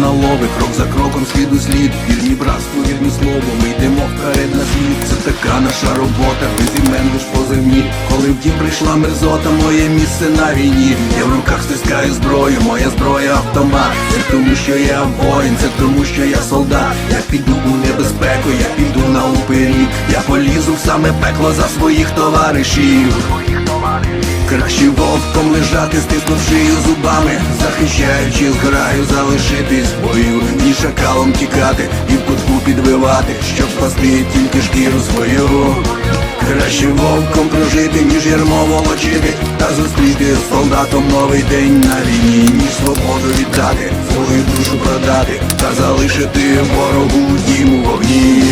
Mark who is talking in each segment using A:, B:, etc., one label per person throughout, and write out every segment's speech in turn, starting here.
A: на лови, крок за кроком слід у слід. Вірні братству, вірні слово, ми йдемо вперед на світ. Це така наша робота, без імен лиш позивні Коли в дім прийшла мерзота, моє місце на війні. Я в руках стискаю зброю, моя зброя автомат. Це тому, що я воїн, це тому, що я солдат. Я піду у небезпеку, я піду на уперік Я полізу в саме пекло за своїх товаришів Краще вовком лежати, стиснув шию зубами, захищаючи зграю, залишитись в бою, ніж шакалом тікати і в кутку підвивати, щоб спасти тільки шкіру свою. Краще вовком прожити, ніж ярмо волочити, та зустріти солдатом новий день на війні, ніж свободу віддати, свою душу продати, та залишити ворогу дім у вогні.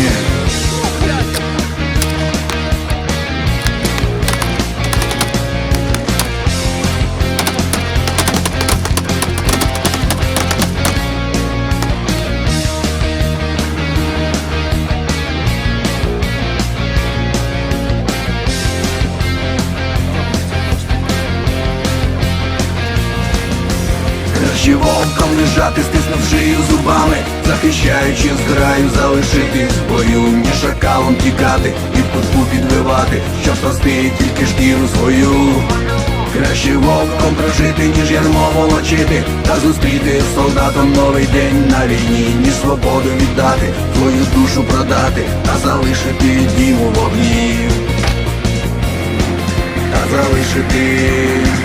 A: Краще вовком лежати, стиснув шию зубами, захищаючи зграю, залишити в бою, ніж шакалом тікати і в кутку підвивати, щоб спасти тільки шкіру свою. Краще вовком прожити, ніж ярмо волочити, та зустріти солдатом новий день на війні, ніж свободу віддати, твою душу продати, та залишити дім у вогні, та залишити.